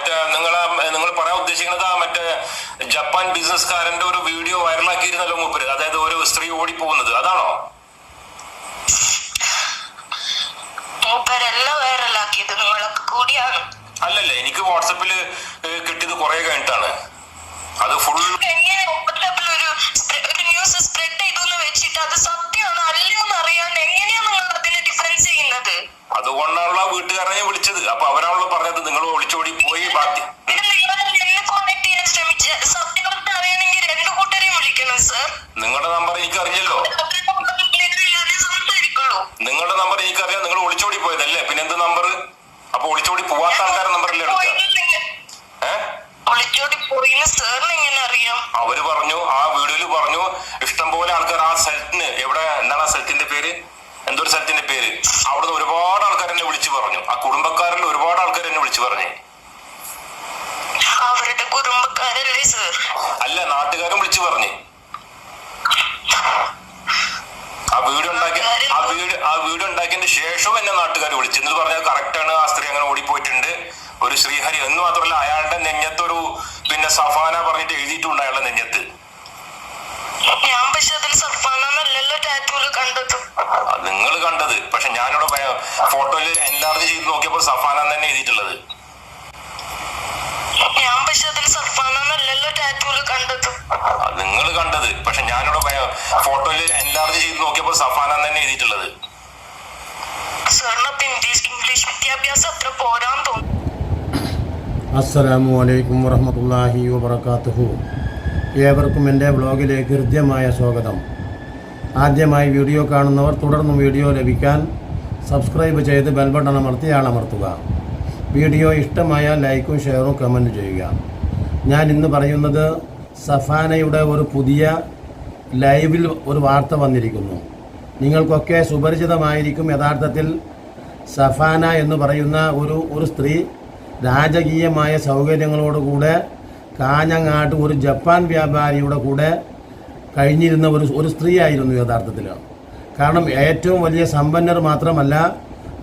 മറ്റേ നിങ്ങൾ നിങ്ങൾ പറയാൻ ഉദ്ദേശിക്കുന്നത് ആ മറ്റേ ജപ്പാൻ ബിസിനസ്കാരന്റെ ഒരു വീഡിയോ വൈറലാക്കിയിരുന്നല്ലോ മൂപ്പര്. അതായത് ഒരു സ്ത്രീ ഓടി പോകുന്നത് അതാണോ? മൂപ്പരെല്ലാം വൈറലാക്കിയത് നിങ്ങളൊക്കെ കൂടിയാണ്. അല്ലല്ല എനിക്ക് വാട്സപ്പിൽ കിട്ടിയത് കുറെ കഴിഞ്ഞിട്ടാണ്. അത് ഫുൾ എങ്ങനെ വാട്സാപ്പിൽ ഒരു ഒരു ന്യൂസ് സ്പ്രെഡ് ചെയ്തു വെച്ചിട്ട് അത് സത്യമാണോ അല്ലയോ എന്ന് അറിയാൻ എങ്ങനെയാണ് നിങ്ങൾ അതിനെ ഡിഫറൻസ് ചെയ്യുന്നത്? അതുകൊണ്ടാണല്ലോ വീട്ടുകാരനെ വിളിച്ചത്. അപ്പൊ അവരാണല്ലോ പറഞ്ഞത് നിങ്ങൾ ഒളിച്ചോടി സർ നിങ്ങളുടെ നമ്പർ എനിക്ക് അറിഞ്ഞല്ലോ നിങ്ങളുടെ നമ്പർ എനിക്കറിയാം. നിങ്ങൾ ഒളിച്ചോടി പോയതല്ലേ? പിന്നെ എന്ത് നമ്പർ അപ്പൊ ഒളിച്ചോടി പോവാത്ത ആൾക്കാരുടെ എടുക്കുക? സാറിന് എങ്ങനെ അറിയാം? അവർ പറഞ്ഞു ആ വീഡിയോയിൽ പറഞ്ഞു ഇഷ്ടംപോലെ ആൾക്കാർ ആ സ്ഥലത്തിന് എവിടെ എന്താണ് ആ സ്ഥലത്തിന്റെ പേര് എന്തോ ഒരു സ്ഥലത്തിന്റെ പേര് അവിടുന്ന് ഒരുപാട് ആൾക്കാർ എന്നെ വിളിച്ചു പറഞ്ഞു ആ കുടുംബക്കാരിൽ ഒരുപാട് ആൾക്കാർ എന്നെ വിളിച്ചു പറഞ്ഞു അവരുടെ കുടുംബക്കാരല്ലേ സർ അല്ല നാട്ടുകാരും വിളിച്ചു പറഞ്ഞു ആ വീഡിയോ ഉണ്ടാക്കി ആ വീഡിയോ ആ വീഡിയോ ഉണ്ടാക്കിയതിന് ശേഷം എന്നെ നാട്ടുകാർ വിളിച്ചു എന്നിട്ട് പറഞ്ഞാൽ കറക്റ്റ് ആണ് ആ സ്ത്രീ അങ്ങനെ ഓടിപ്പോയിട്ടുണ്ട് ഒരു ശ്രീഹരി എന്ന് മാത്രമല്ല അയാളുടെ നെഞ്ഞത്തൊരു പിന്നെ സഫാന പറഞ്ഞിട്ട് എഴുതിയിട്ടുണ്ട് അയാളുടെ നെഞ്ഞത്ത് ഞാൻ പക്ഷെ അതിൽ സർഫാനല്ലല്ലോ ടാറ്റൂൽ കണ്ടത് നിങ്ങൾ കണ്ടത് പക്ഷെ ഞാനിവിടെ ഫോട്ടോയിൽ എൻലാർജ് ചെയ്ത് നോക്കിയപ്പോൾ സഫാന തന്നെ എഴുതിയിട്ടുള്ളത്. ഞാൻ പക്ഷെ അതിൽ ടാറ്റൂൽ കണ്ടത്. നിങ്ങൾ കണ്ടത്. പക്ഷെ ഞാനിവിടെ ഫോട്ടോയിൽ എൻലാർജ് ചെയ്ത് നോക്കിയപ്പോൾ സഫാന തന്നെ എഴുതിയിട്ടുള്ളത്. സാറിനപ്പൊ ഇംഗ്ലീഷ് ഇംഗ്ലീഷ് വിദ്യാഭ്യാസം അത്ര പോരാന്ന് തോന്നുന്നു. അസ്സലാമു അലൈക്കും വറഹമത്തല്ലാഹി വബർക്കാത്തുഹു ഏവർക്കും എന്റെ വ്ളോഗിലേക്ക് ഹൃദ്യമായ സ്വാഗതം. ആദ്യമായി വീഡിയോ കാണുന്നവർ തുടർന്നും വീഡിയോ ലഭിക്കാൻ സബ്സ്ക്രൈബ് ചെയ്ത് ബെൽ ബട്ടൺ അമർത്തി ആളമർത്തുക. വീഡിയോ ഇഷ്ടമായാൽ ലൈക്കും ഷെയറും കമന്റ് ചെയ്യുക. ഞാൻ ഇന്ന് പറയുന്നത് സഫാനയുടെ ഒരു പുതിയ ലൈവിൽ ഒരു വാർത്ത വന്നിരിക്കുന്നു. നിങ്ങൾക്കൊക്കെ സുപരിചിതമായിരിക്കും യഥാർത്ഥത്തിൽ സഫാന എന്ന് പറയുന്ന ഒരു ഒരു സ്ത്രീ രാജകീയമായ സൗകര്യങ്ങളോടുകൂടെ കാഞ്ഞങ്ങാട്ട് ഒരു ജപ്പാൻ വ്യാപാരിയുടെ കൂടെ കഴിഞ്ഞിരുന്ന ഒരു ഒരു സ്ത്രീയായിരുന്നു യഥാർത്ഥത്തിൽ. കാരണം ഏറ്റവും വലിയ സമ്പന്നർ മാത്രമല്ല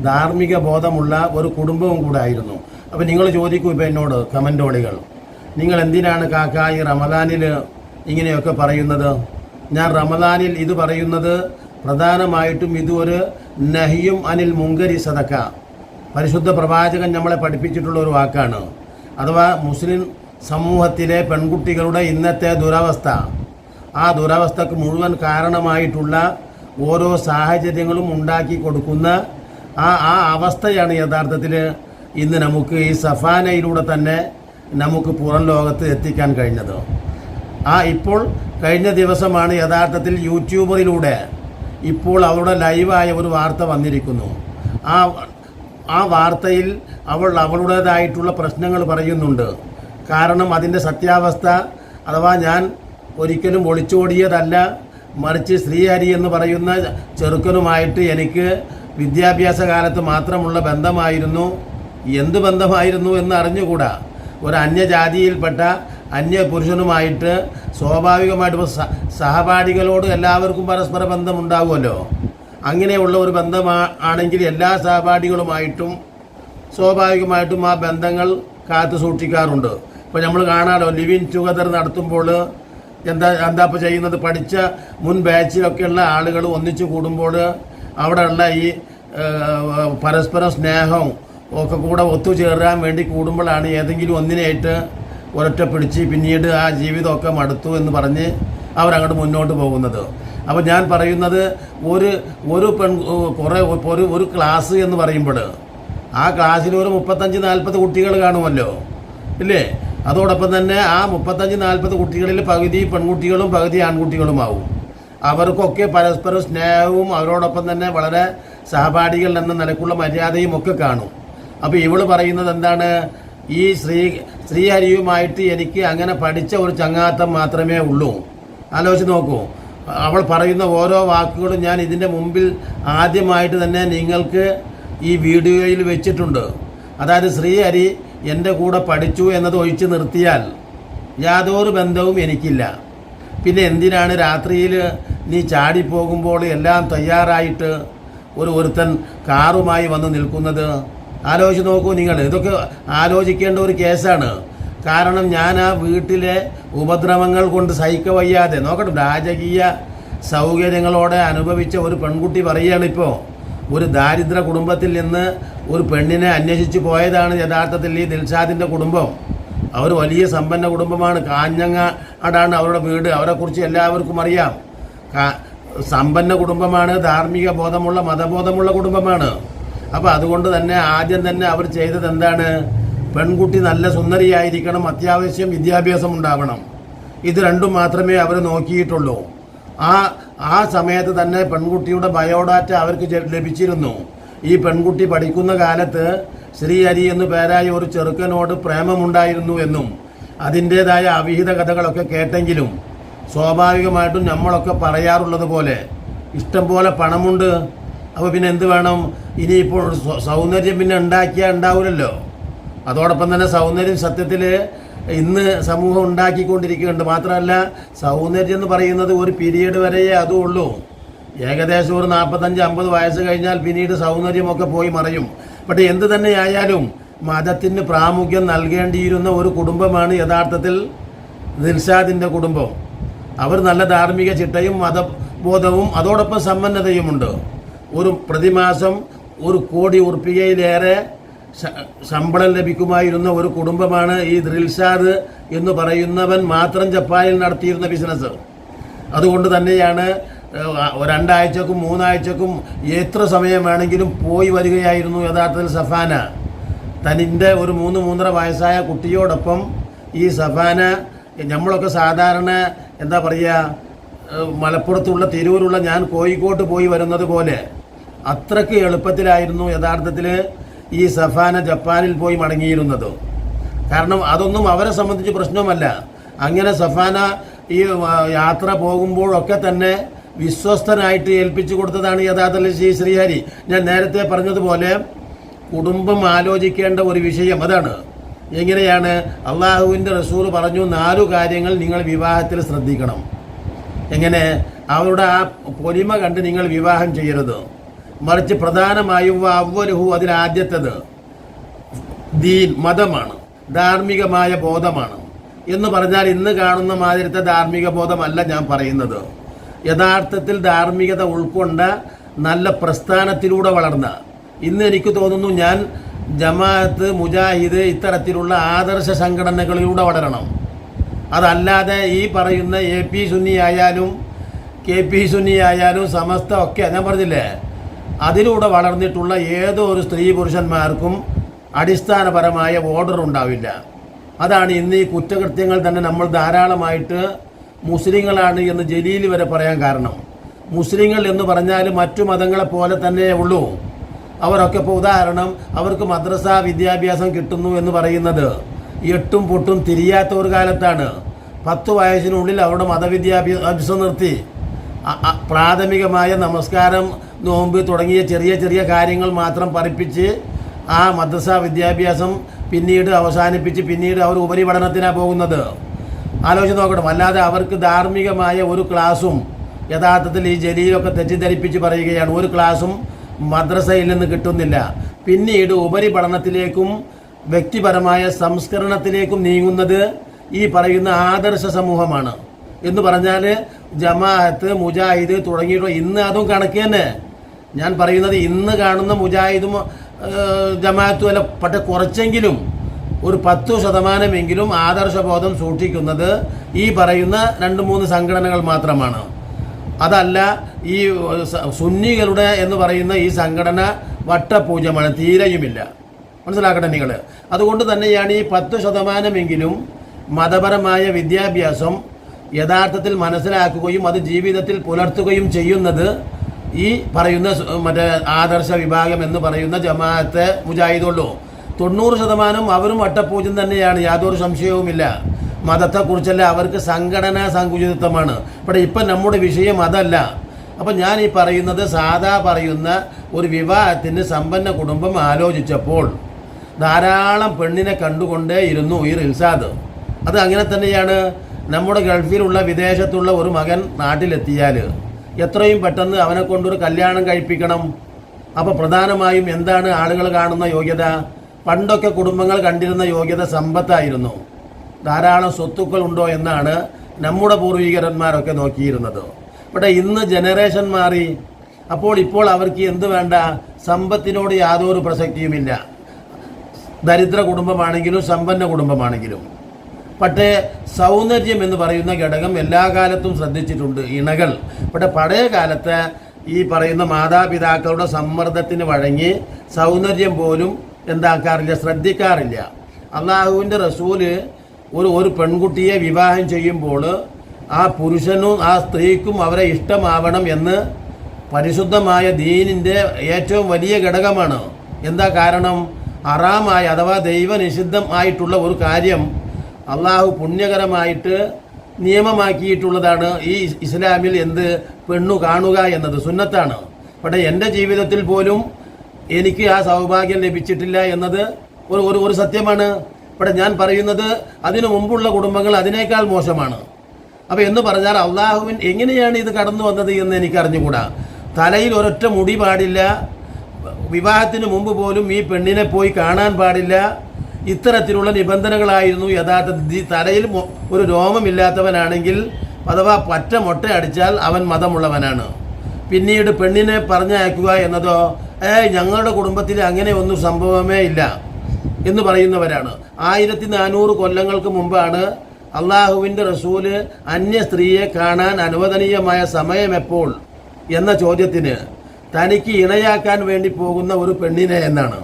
ധാർമ്മിക ബോധമുള്ള ഒരു കുടുംബവും കൂടെ ആയിരുന്നു. അപ്പോൾ നിങ്ങൾ ചോദിക്കൂ ഇപ്പോൾ എന്നോട് കമന്റോളികൾ നിങ്ങൾ എന്തിനാണ് കാക്ക ഈ റമദാനിൽ ഇങ്ങനെയൊക്കെ പറയുന്നത്? ഞാൻ റമദാനിൽ ഇത് പറയുന്നത് പ്രധാനമായിട്ടും ഇത് ഒരു നഹിയും അനിൽ മുങ്കരി സദക്ക. പരിശുദ്ധ പ്രവാചകൻ നമ്മളെ പഠിപ്പിച്ചിട്ടുള്ള ഒരു വാക്കാണ്. അഥവാ മുസ്ലിം സമൂഹത്തിലെ പെൺകുട്ടികളുടെ ഇന്നത്തെ ദുരവസ്ഥ. ആ ദുരവസ്ഥക്ക് മുഴുവൻ കാരണമായിട്ടുള്ള ഓരോ സാഹചര്യങ്ങളും ഉണ്ടാക്കി കൊടുക്കുന്ന ആ ആ അവസ്ഥയാണ് യഥാർത്ഥത്തിൽ ഇന്ന് നമുക്ക് ഈ സഫാനയിലൂടെ തന്നെ നമുക്ക് പുറം ലോകത്ത് എത്തിക്കാൻ കഴിഞ്ഞത്. ആ ഇപ്പോൾ കഴിഞ്ഞ ദിവസമാണ് യഥാർത്ഥത്തിൽ യൂട്യൂബറിലൂടെ ഇപ്പോൾ അവരുടെ ലൈവായ ഒരു വാർത്ത വന്നിരിക്കുന്നു. ആ ആ വാർത്തയിൽ അവൾ അവളുടേതായിട്ടുള്ള പ്രശ്നങ്ങൾ പറയുന്നുണ്ട്. കാരണം അതിന്റെ സത്യാവസ്ഥ അഥവാ ഞാൻ ഒരിക്കലും ഒളിച്ചോടിയതല്ല. മറിച്ച് ശ്രീഹരി എന്ന് പറയുന്ന ചെറുക്കനുമായിട്ട് എനിക്ക് വിദ്യാഭ്യാസ കാലത്ത് മാത്രമുള്ള ബന്ധമായിരുന്നു. എന്ത് ബന്ധമായിരുന്നു എന്ന് അറിഞ്ഞുകൂടാ ഒരു അന്യജാതിയിൽപ്പെട്ട അന്യ പുരുഷനുമായിട്ട് സ്വാഭാവികമായിട്ട് ഇപ്പോൾ സഹപാഠികളോട് എല്ലാവർക്കും പരസ്പര ബന്ധമുണ്ടാകുമല്ലോ അങ്ങനെയുള്ള ഒരു ബന്ധമാ ആണെങ്കിൽ എല്ലാ സഹപാഠികളുമായിട്ടും സ്വാഭാവികമായിട്ടും ആ ബന്ധങ്ങൾ കാത്തു സൂക്ഷിക്കാറുണ്ട് ഇപ്പോൾ നമ്മൾ കാണാമല്ലോ ലിവിങ് ടുഗദർ നടത്തുമ്പോൾ എന്താ എന്താ ഇപ്പോൾ ചെയ്യുന്നത്? പഠിച്ച മുൻ ബാച്ചിലൊക്കെയുള്ള ആളുകൾ ഒന്നിച്ചു കൂടുമ്പോൾ അവിടെയുള്ള ഈ പരസ്പരം സ്നേഹവും ഒക്കെ കൂടെ ഒത്തുചേരാൻ വേണ്ടി കൂടുമ്പോഴാണ് ഏതെങ്കിലും ഒന്നിനായിട്ട് ഒരൊറ്റ പിടിച്ച് പിന്നീട് ആ ജീവിതമൊക്കെ മടുത്തു എന്ന് പറഞ്ഞ് അവരങ്ങോട്ട് മുന്നോട്ട് പോകുന്നത്. അപ്പോൾ ഞാൻ പറയുന്നത് ഒരു ഒരു പെൺ കുറേ ഒരു ഒരു ക്ലാസ് എന്ന് പറയുമ്പോൾ ആ ക്ലാസ്സിൽ ഒരു മുപ്പത്തഞ്ച് നാൽപ്പത് കുട്ടികൾ കാണുമല്ലോ ഇല്ലേ? അതോടൊപ്പം തന്നെ ആ മുപ്പത്തഞ്ച് നാൽപ്പത് കുട്ടികളിൽ പകുതി പെൺകുട്ടികളും പകുതി ആൺകുട്ടികളുമാവും. അവർക്കൊക്കെ പരസ്പരം സ്നേഹവും അവരോടൊപ്പം തന്നെ വളരെ സഹപാഠികൾ എന്ന നിലക്കുള്ള മര്യാദയും ഒക്കെ കാണും. അപ്പോൾ ഇവൾ പറയുന്നത് എന്താണ്? ഈ ശ്രീ ശ്രീഹരിയുമായിട്ട് എനിക്ക് അങ്ങനെ പഠിച്ച ഒരു ചങ്ങാത്തം മാത്രമേ ഉള്ളൂ. ആലോചിച്ച് നോക്കൂ. അവൾ പറയുന്ന ഓരോ വാക്കുകളും ഞാൻ ഇതിന്റെ മുമ്പിൽ ആദ്യമായിട്ട് തന്നെ നിങ്ങൾക്ക് ഈ വീഡിയോയിൽ വെച്ചിട്ടുണ്ട്. അതായത് ശ്രീഹരി എന്റെ കൂടെ പഠിച്ചു എന്നത് ഒഴിച്ചു നിർത്തിയാൽ യാതൊരു ബന്ധവും എനിക്കില്ല. പിന്നെ എന്തിനാണ് രാത്രിയിൽ നീ ചാടിപ്പോകുമ്പോൾ എല്ലാം തയ്യാറായിട്ട് ഒരു ഒരുത്തൻ കാറുമായി വന്ന് നിൽക്കുന്നത്? ആലോചിച്ച് നോക്കൂ നിങ്ങൾ. ഇതൊക്കെ ആലോചിക്കേണ്ട ഒരു കേസാണ്. കാരണം ഞാൻ ആ വീട്ടിലെ ഉപദ്രവങ്ങൾ കൊണ്ട് സഹിക്ക വയ്യാതെ. നോക്കട്ടെ രാജകീയ സൗകര്യങ്ങളോടെ അനുഭവിച്ച ഒരു പെൺകുട്ടി പറയുകയാണ് ഇപ്പോൾ ഒരു ദാരിദ്ര്യ കുടുംബത്തിൽ നിന്ന് ഒരു പെണ്ണിനെ അന്വേഷിച്ച് പോയതാണ് യഥാർത്ഥത്തിൽ ഈ ദിൽഷാദിന്റെ കുടുംബം. അവർ വലിയ സമ്പന്ന കുടുംബമാണ്. കാഞ്ഞങ്ങാടാണ് അവരുടെ വീട്. അവരെക്കുറിച്ച് എല്ലാവർക്കും അറിയാം. സമ്പന്ന കുടുംബമാണ് ധാർമ്മിക ബോധമുള്ള മതബോധമുള്ള കുടുംബമാണ്. അപ്പോൾ അതുകൊണ്ട് തന്നെ ആദ്യം തന്നെ അവർ ചെയ്തത് എന്താണ്? പെൺകുട്ടി നല്ല സുന്ദരിയായിരിക്കണം അത്യാവശ്യം വിദ്യാഭ്യാസം ഉണ്ടാവണം. ഇത് രണ്ടും മാത്രമേ അവർ നോക്കിയിട്ടുള്ളൂ. ആ ആ സമയത്ത് തന്നെ പെൺകുട്ടിയുടെ ബയോഡാറ്റ അവർക്ക് ലഭിച്ചിരുന്നു. ഈ പെൺകുട്ടി പഠിക്കുന്ന കാലത്ത് ശ്രീഹരി എന്നു പേരായ ഒരു ചെറുക്കനോട് പ്രേമമുണ്ടായിരുന്നു എന്നും അതിന്റേതായ അവിഹിത കഥകളൊക്കെ കേട്ടെങ്കിലും സ്വാഭാവികമായിട്ടും നമ്മളൊക്കെ പറയാറുള്ളത് പോലെ ഇഷ്ടം പോലെ പണമുണ്ട്. അപ്പോൾ പിന്നെ എന്ത് വേണം? ഇനിയിപ്പോൾ സൗന്ദര്യം പിന്നെ ഉണ്ടാക്കിയാൽ ഉണ്ടാവില്ലല്ലോ അതോടൊപ്പം തന്നെ സൗന്ദര്യം സത്യത്തിൽ ഇന്ന് സമൂഹം ഉണ്ടാക്കിക്കൊണ്ടിരിക്കുന്നുണ്ട്. മാത്രമല്ല സൗന്ദര്യം എന്ന് പറയുന്നത് ഒരു പീരീഡ് വരെയേ അതും ഉള്ളൂ. ഏകദേശം ഒരു നാൽപ്പത്തഞ്ച് അമ്പത് വയസ്സ് കഴിഞ്ഞാൽ പിന്നീട് സൗന്ദര്യമൊക്കെ പോയി മറയും. പക്ഷേ എന്ത് തന്നെയായാലും മതത്തിന് പ്രാമുഖ്യം നൽകേണ്ടിയിരുന്ന ഒരു കുടുംബമാണ് യഥാർത്ഥത്തിൽ ദിൽഷാദിന്റെ കുടുംബം. അവർ നല്ല ധാർമ്മിക ചിട്ടയും മതബോധവും അതോടൊപ്പം സമ്പന്നതയുമുണ്ട്. ഒരു പ്രതിമാസം ഒരു കോടി ഉറുപ്പികയിലേറെ ശമ്പളം ലഭിക്കുമായിരുന്ന ഒരു കുടുംബമാണ് ഈ ദ്രിൽഷാദ് എന്ന് പറയുന്നവൻ മാത്രം ജപ്പാനിൽ നടത്തിയിരുന്ന ബിസിനസ്. അതുകൊണ്ട് തന്നെയാണ് രണ്ടാഴ്ചക്കും മൂന്നാഴ്ചക്കും എത്ര സമയം വേണമെങ്കിലും പോയി വരികയായിരുന്നു യഥാർത്ഥത്തിൽ സഫാന. തനിന്റെ ഒരു മൂന്ന് മൂന്നര വയസ്സായ കുട്ടിയോടൊപ്പം ഈ സഫാന നമ്മളൊക്കെ സാധാരണ എന്താ പറയുക മലപ്പുറത്തുള്ള തിരൂരുള്ള ഞാൻ കോഴിക്കോട്ട് പോയി വരുന്നത് പോലെ അത്രയ്ക്ക് എളുപ്പത്തിലായിരുന്നു യഥാർത്ഥത്തിൽ ഈ സഫാന ജപ്പാനിൽ പോയി മടങ്ങിയിരുന്നത്. കാരണം അതൊന്നും അവരെ സംബന്ധിച്ച് പ്രശ്നമല്ല. അങ്ങനെ സഫാന ഈ യാത്ര പോകുമ്പോഴൊക്കെ തന്നെ വിശ്വസ്തനായിട്ട് ഏൽപ്പിച്ചു കൊടുത്തതാണ് യഥാർത്ഥത്തിൽ ശ്രീ ശ്രീഹരി. ഞാൻ നേരത്തെ പറഞ്ഞതുപോലെ കുടുംബം ആലോചിക്കേണ്ട ഒരു വിഷയം അതാണ്. എങ്ങനെയാണ്? അള്ളാഹുവിന്റെ റസൂർ പറഞ്ഞു നാലു കാര്യങ്ങൾ നിങ്ങൾ വിവാഹത്തിൽ ശ്രദ്ധിക്കണം. എങ്ങനെ? അവരുടെ ആ പൊലിമ കണ്ട് നിങ്ങൾ വിവാഹം ചെയ്യരുത്. മറിച്ച് പ്രധാനമായും അവലുഹു അതിലാദ്യത്തത് ദീൻ മതമാണ്. ധാർമ്മികമായ ബോധമാണ്. എന്ന് പറഞ്ഞാൽ ഇന്ന് കാണുന്ന മാതിരത്തെ ധാർമ്മിക ബോധമല്ല ഞാൻ പറയുന്നത്. യഥാർത്ഥത്തിൽ ധാർമ്മികത ഉൾക്കൊണ്ട നല്ല പ്രസ്ഥാനത്തിലൂടെ വളർന്ന. ഇന്ന് എനിക്ക് തോന്നുന്നു ഞാൻ ജമാഅത്ത് മുജാഹിദ് ഇത്തരത്തിലുള്ള ആദർശ സംഘടനകളിലൂടെ വളരണം. അതല്ലാതെ ഈ പറയുന്ന എ പി സുന്നി ആയാലും കെ പി സുന്നി ആയാലും സമസ്ത ഒക്കെ ഞാൻ പറഞ്ഞില്ലേ? അതിലൂടെ വളർന്നിട്ടുള്ള ഏതോ ഒരു സ്ത്രീ പുരുഷന്മാർക്കും അടിസ്ഥാനപരമായ ഓർഡർ ഉണ്ടാവില്ല. അതാണ് ഇന്ന് ഈ കുറ്റകൃത്യങ്ങൾ തന്നെ നമ്മൾ ധാരാളമായിട്ട് മുസ്ലിങ്ങളാണ് എന്ന് ജലീൽ വരെ പറയാൻ കാരണം. മുസ്ലിങ്ങൾ എന്ന് പറഞ്ഞാൽ മറ്റു മതങ്ങളെ പോലെ തന്നെ ഉള്ളൂ. അവരൊക്കെ ഇപ്പോൾ ഉദാഹരണം അവർക്ക് മദ്രസ വിദ്യാഭ്യാസം കിട്ടുന്നു എന്ന് പറയുന്നത് എട്ടും പൊട്ടും തിരിയാത്ത ഒരു കാലത്താണ്. പത്ത് വയസ്സിനുള്ളിൽ അവരുടെ മതവിദ്യാഭ്യാസം നിർത്തി പ്രാഥമികമായ നമസ്കാരം നോമ്പ് തുടങ്ങിയ ചെറിയ ചെറിയ കാര്യങ്ങൾ മാത്രം പഠിപ്പിച്ച് ആ മദ്രസ വിദ്യാഭ്യാസം പിന്നീട് അവസാനിപ്പിച്ച് പിന്നീട് അവർ ഉപരിപഠനത്തിനാണ് പോകുന്നത്. ആലോചിച്ച് നോക്കണം അല്ലാതെ അവർക്ക് ധാർമ്മികമായ ഒരു ക്ലാസ്സും യഥാർത്ഥത്തിൽ ഈ ജലീലൊക്കെ തെറ്റിദ്ധരിപ്പിച്ച് പറയുകയാണ്. ഒരു ക്ലാസ്സും മദ്രസയിൽ നിന്ന് കിട്ടുന്നില്ല. പിന്നീട് ഉപരിപഠനത്തിലേക്കും വ്യക്തിപരമായ സംസ്കരണത്തിലേക്കും നീങ്ങുന്നത് ഈ പറയുന്ന ആദർശ സമൂഹമാണ്. എന്ന് പറഞ്ഞാൽ ജമാഅത്ത് മുജാഹിദ് തുടങ്ങിയിട്ടുള്ള ഇന്ന് അതും കണക്ക് തന്നെ. ഞാൻ പറയുന്നത് ഇന്ന് കാണുന്ന മുജാഹിദും ജമാഅത്തും അല്ല പക്ഷെ കുറച്ചെങ്കിലും ഒരു പത്തു ശതമാനമെങ്കിലും ആദർശബോധം സൂക്ഷിക്കുന്നത് ഈ പറയുന്ന രണ്ട് മൂന്ന് സംഘടനകൾ മാത്രമാണ്. അതല്ല ഈ സുന്നികളുടെ എന്ന് പറയുന്ന ഈ സംഘടന വട്ടപൂജമാണ് തീരെയുമില്ല. മനസ്സിലാക്കട്ടെ നിങ്ങൾ അതുകൊണ്ട് തന്നെയാണ് ഈ പത്ത് ശതമാനമെങ്കിലും മതപരമായ വിദ്യാഭ്യാസം യഥാർത്ഥത്തിൽ മനസ്സിലാക്കുകയും അത് ജീവിതത്തിൽ പുലർത്തുകയും ചെയ്യുന്നത് ഈ പറയുന്ന മറ്റേ ആദർശ വിഭാഗം എന്ന് പറയുന്ന ജമാഅത്തെ മുജാഹിദുള്ളൂ. തൊണ്ണൂറ് ശതമാനം അവരും വട്ടപൂജ്യം തന്നെയാണ് യാതൊരു സംശയവുമില്ല. മതത്തെക്കുറിച്ചല്ല അവർക്ക് സംഘടനാ സങ്കുചിതത്വമാണ്. ഇവിടെ ഇപ്പം നമ്മുടെ വിഷയം അതല്ല. അപ്പം ഞാൻ ഈ പറയുന്നത് സാധാ പറയുന്ന ഒരു വിവാഹത്തിന് സമ്പന്ന കുടുംബം ആലോചിച്ചപ്പോൾ ധാരാളം പെണ്ണിനെ കണ്ടുകൊണ്ടേ ഇരുന്നു ഈ റിൽസാദ്. അത് അങ്ങനെ തന്നെയാണ്. നമ്മുടെ ഗൾഫിലുള്ള വിദേശത്തുള്ള ഒരു മകൻ നാട്ടിലെത്തിയാൽ എത്രയും പെട്ടെന്ന് അവനെ കൊണ്ടൊരു കല്യാണം കഴിപ്പിക്കണം. അപ്പോൾ പ്രധാനമായും എന്താണ് ആളുകൾ കാണുന്ന യോഗ്യത? പണ്ടൊക്കെ കുടുംബങ്ങൾ കണ്ടിരുന്ന യോഗ്യത സമ്പത്തായിരുന്നു. ധാരാളം സ്വത്തുക്കൾ ഉണ്ടോ എന്നാണ് നമ്മുടെ പൂർവികരന്മാരൊക്കെ നോക്കിയിരുന്നത്. ഇവിടെ ഇന്ന് ജനറേഷൻ മാറി. അപ്പോൾ ഇപ്പോൾ അവർക്ക് എന്ത് വേണ്ട? സമ്പത്തിനോട് യാതൊരു പ്രസക്തിയുമില്ല. ദരിദ്ര കുടുംബമാണെങ്കിലും സമ്പന്ന കുടുംബമാണെങ്കിലും. പക്ഷേ സൗന്ദര്യം എന്ന് പറയുന്ന ഘടകം എല്ലാ കാലത്തും ശ്രദ്ധിച്ചിട്ടുണ്ട്. ഇണകൾ. പക്ഷേ പഴയ കാലത്ത് ഈ പറയുന്ന മാതാപിതാക്കളുടെ സമ്മർദ്ദത്തിന് വഴങ്ങി സൗന്ദര്യം പോലും എന്താക്കാറില്ല ശ്രദ്ധിക്കാറില്ല. അള്ളാഹുവിന്റെ റസൂൽ ഒരു ഒരു പെൺകുട്ടിയെ വിവാഹം ചെയ്യുമ്പോൾ ആ പുരുഷനും ആ സ്ത്രീക്കും അവരെ ഇഷ്ടമാവണം എന്ന് പരിശുദ്ധമായ ദീനിന്റെ ഏറ്റവും വലിയ ഘടകമാണ്. എന്താ കാരണം? അറാമായ അഥവാ ദൈവനിഷിദ്ധം ആയിട്ടുള്ള ഒരു കാര്യം അള്ളാഹു പുണ്യകരമായിട്ട് നിയമമാക്കിയിട്ടുള്ളതാണ് ഈ ഇസ്ലാമിൽ എന്ത് പെണ്ണു കാണുക എന്നത് സുന്നത്താണ്. പക്ഷേ എന്റെ ജീവിതത്തിൽ പോലും എനിക്ക് ആ സൗഭാഗ്യം ലഭിച്ചിട്ടില്ല എന്നത് ഒരു ഒരു ഒരു സത്യമാണ്. ഇവിടെ ഞാൻ പറയുന്നത് അതിനു മുമ്പുള്ള കുടുംബങ്ങൾ അതിനേക്കാൾ മോശമാണ്. അപ്പോൾ എന്ന് പറഞ്ഞാൽ അള്ളാഹുവിൻ എങ്ങനെയാണ് ഇത് കടന്നു വന്നത് എന്ന് എനിക്ക് അറിഞ്ഞുകൂടാ തലയിൽ ഒരൊറ്റ മുടി പാടില്ല. വിവാഹത്തിന് മുമ്പ് പോലും ഈ പെണ്ണിനെ പോയി കാണാൻ പാടില്ല. ഇത്തരത്തിലുള്ള നിബന്ധനകളായിരുന്നു യഥാർത്ഥത്തിൽ തലയിൽ ഒരു രോമമില്ലാത്തവനാണെങ്കിൽ അഥവാ പറ്റ മൊട്ട അടിച്ചാൽ അവൻ മതമുള്ളവനാണ്. പിന്നീട് പെണ്ണിനെ പറഞ്ഞയക്കുക എന്നതോ ഏ ഞങ്ങളുടെ കുടുംബത്തിൽ അങ്ങനെ ഒന്നും സംഭവമേ ഇല്ല എന്ന് പറയുന്നവരാണ്. ആയിരത്തി നാനൂറ് കൊല്ലങ്ങൾക്ക് മുമ്പാണ് അള്ളാഹുവിന്റെ റസൂൽ അന്യ സ്ത്രീയെ കാണാൻ അനുവദനീയമായ സമയം എപ്പോൾ എന്ന ചോദ്യത്തിന് തനിക്ക് ഇണയാക്കാൻ വേണ്ടി പോകുന്ന ഒരു പെണ്ണിനെ എന്നാണ്.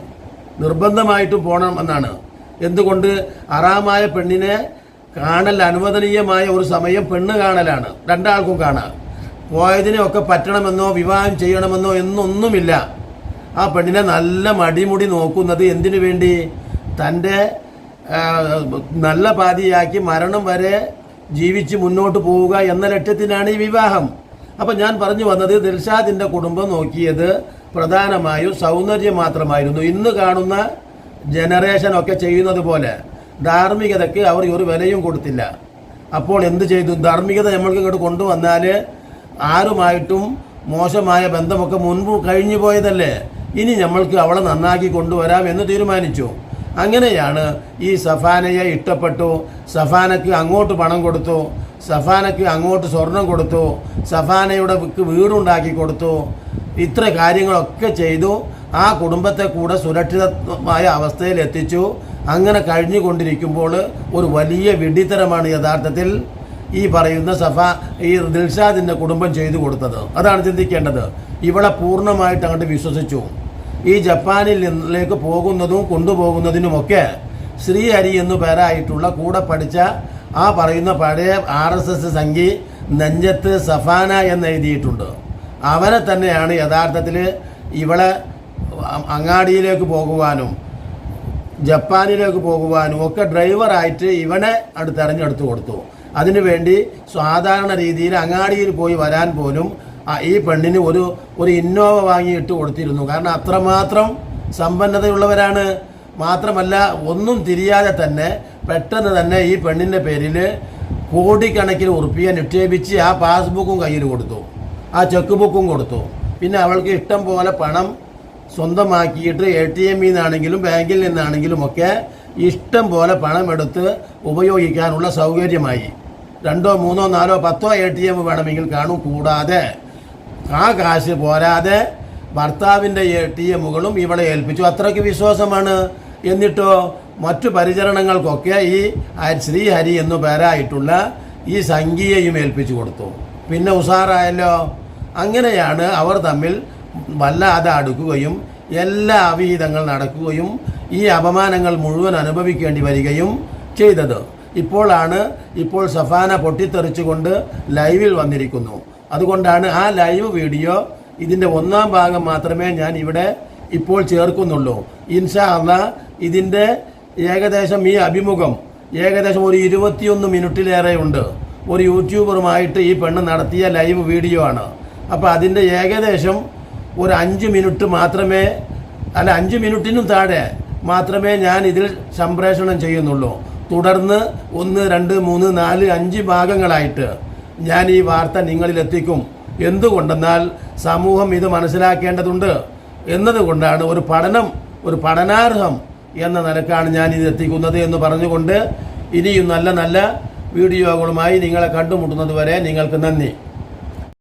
നിർബന്ധമായിട്ടും പോകണം എന്നാണ്. എന്തുകൊണ്ട് അറാമായ പെണ്ണിനെ കാണൽ അനുവദനീയമായ ഒരു സമയം പെണ്ണ് കാണലാണ്? രണ്ടാൾക്കും കാണാം. പോയതിനെ ഒക്കെ പറ്റണമെന്നോ വിവാഹം ചെയ്യണമെന്നോ എന്നൊന്നുമില്ല. ആ പെണ്ണിനെ നല്ല മടിമുടി നോക്കുന്നത് എന്തിനു വേണ്ടി? തന്റെ നല്ല പാതിയാക്കി മരണം വരെ ജീവിച്ച് മുന്നോട്ട് പോവുക എന്ന ലക്ഷ്യത്തിനാണ് ഈ വിവാഹം. അപ്പം ഞാൻ പറഞ്ഞു വന്നത് ദിൽഷാദിന്റെ കുടുംബം നോക്കിയത് പ്രധാനമായും സൗന്ദര്യം മാത്രമായിരുന്നു. ഇന്ന് കാണുന്ന ജനറേഷൻ ഒക്കെ ചെയ്യുന്നത് പോലെ ധാർമ്മികതയ്ക്ക് അവർ ഒരു വിലയും കൊടുത്തില്ല. അപ്പോൾ എന്ത് ചെയ്തു? ധാർമ്മികത നമ്മൾക്ക് ഇങ്ങോട്ട് കൊണ്ടുവന്നാൽ ആരുമായിട്ടും മോശമായ ബന്ധമൊക്കെ മുൻപ് കഴിഞ്ഞു പോയതല്ലേ? ഇനി നമ്മൾക്ക് അവളെ നന്നാക്കി കൊണ്ടുവരാം എന്ന് തീരുമാനിച്ചു. അങ്ങനെയാണ് ഈ സഫാനയെ ഇഷ്ടപ്പെട്ടു. സഫാനയ്ക്ക് അങ്ങോട്ട് പണം കൊടുത്തു. സഫാനയ്ക്ക് അങ്ങോട്ട് സ്വർണം കൊടുത്തു. സഫാനയുടെ വീടുണ്ടാക്കി കൊടുത്തു. ഇത്ര കാര്യങ്ങളൊക്കെ ചെയ്തു. ആ കുടുംബത്തെ കൂടെ സുരക്ഷിതമായ അവസ്ഥയിൽ എത്തിച്ചു. അങ്ങനെ കഴിഞ്ഞുകൊണ്ടിരിക്കുമ്പോൾ ഒരു വലിയ വിഡിത്തരമാണ് യഥാർത്ഥത്തിൽ ഈ പറയുന്ന സഫ ഈ ദിൽഷാദിന്റെ കുടുംബം ചെയ്തു കൊടുത്തത്. അതാണ് ചിന്തിക്കേണ്ടത്. ഇവളെ പൂർണമായിട്ട് അങ്ങോട്ട് വിശ്വസിച്ചു. ഈ ജപ്പാനിൽ നിന്നിലേക്ക് പോകുന്നതും കൊണ്ടുപോകുന്നതിനുമൊക്കെ ശ്രീഹരി എന്നു പേരായിട്ടുള്ള കൂടെ പഠിച്ച ആ പറയുന്ന പഴയ ആർ എസ് എസ് സംഘി നെഞ്ചത്ത് സഫാന എന്ന് എഴുതിയിട്ടുണ്ട്. അവനെ തന്നെയാണ് യഥാർത്ഥത്തിൽ ഇവളെ അങ്ങാടിയിലേക്ക് പോകുവാനും ജപ്പാനിലേക്ക് പോകുവാനും ഒക്കെ ഡ്രൈവറായിട്ട് ഇവനെ അടുത്ത് തെരഞ്ഞെടുത്ത് കൊടുത്തു. അതിനുവേണ്ടി സാധാരണ രീതിയിൽ അങ്ങാടിയിൽ പോയി വരാൻ പോലും ഈ പെണ്ണിന് ഒരു ഒരു ഇന്നോവ വാങ്ങിയിട്ട് കൊടുത്തിരുന്നു. കാരണം അത്രമാത്രം സമ്പന്നതയുള്ളവരാണ്. മാത്രമല്ല ഒന്നും തിരിയാതെ തന്നെ പെട്ടെന്ന് തന്നെ ഈ പെണ്ണിന്റെ പേരിൽ കോടിക്കണക്കിന് ഉറുപ്പിക നിക്ഷേപിച്ച് ആ പാസ്ബുക്കും കയ്യിൽ കൊടുത്തു. ആ ചെക്ക് ബുക്കും കൊടുത്തു. പിന്നെ അവൾക്ക് ഇഷ്ടം പോലെ പണം സ്വന്തമാക്കിയിട്ട് എ ടി എമ്മിൽ നിന്നാണെങ്കിലും ബാങ്കിൽ നിന്നാണെങ്കിലും ഒക്കെ ഇഷ്ടം പോലെ പണമെടുത്ത് ഉപയോഗിക്കാനുള്ള സൗകര്യമായി. രണ്ടോ മൂന്നോ നാലോ പത്തോ എ ടി എം വേണമെങ്കിൽ കാണും. കൂടാതെ ആ കാശ് പോരാതെ ഭർത്താവിന്റെ എ ടി എമ്മുകളും ഇവളെ ഏൽപ്പിച്ചു. അത്രയ്ക്ക് വിശ്വാസമാണ്. എന്നിട്ടോ മറ്റു പരിചരണങ്ങൾക്കൊക്കെ ഈ ശ്രീഹരി എന്നു പേരായിട്ടുള്ള ഈ സംഖ്യയും ഏൽപ്പിച്ചു കൊടുത്തു. പിന്നെ ഉഷാറായല്ലോ അങ്ങനെയാണ് അവർ തമ്മിൽ വല്ലാതെ അടുക്കുകയും എല്ലാ അവിഹിതങ്ങൾ നടക്കുകയും ഈ അപമാനങ്ങൾ മുഴുവൻ അനുഭവിക്കേണ്ടി വരികയും ചെയ്തത്. ഇപ്പോഴാണ് ഇപ്പോൾ സഫാന പൊട്ടിത്തെറിച്ചുകൊണ്ട് ലൈവിൽ വന്നിരിക്കുന്നു. അതുകൊണ്ടാണ് ആ ലൈവ് വീഡിയോ ഇതിന്റെ ഒന്നാം ഭാഗം മാത്രമേ ഞാൻ ഇവിടെ ഇപ്പോൾ ചേർക്കുന്നുള്ളൂ. ഇൻഷാ അള്ളാ ഇതിന്റെ ഏകദേശം ഈ അഭിമുഖം ഏകദേശം ഒരു ഇരുപത്തിയൊന്ന് മിനിറ്റിലേറെ ഉണ്ട്. ഒരു യൂട്യൂബറുമായിട്ട് ഈ പെണ്ണ് നടത്തിയ ലൈവ് വീഡിയോ ആണ്. അപ്പോൾ അതിന്റെ ഏകദേശം ഒരു അഞ്ച് മിനിറ്റ് മാത്രമേ അല്ല അഞ്ച് മിനിറ്റിനും താഴെ മാത്രമേ ഞാൻ ഇതിൽ സംപ്രേഷണം ചെയ്യുന്നുള്ളൂ. തുടർന്ന് ഒന്ന് രണ്ട് മൂന്ന് നാല് അഞ്ച് ഭാഗങ്ങളായിട്ട് ഞാൻ ഈ വാർത്ത നിങ്ങളിലെത്തിക്കും. എന്തുകൊണ്ടെന്നാൽ സമൂഹം ഇത് മനസ്സിലാക്കേണ്ടതുണ്ട് എന്നതുകൊണ്ടാണ് ഒരു പഠനം ഒരു പഠനാർഹം എന്ന നിലക്കാണ് ഞാൻ ഇത് എത്തിക്കുന്നത് എന്ന് പറഞ്ഞുകൊണ്ട് ഇനിയും നല്ല നല്ല വീഡിയോകളുമായി നിങ്ങളെ കണ്ടുമുട്ടുന്നത് വരെ നിങ്ങൾക്ക് നന്ദി.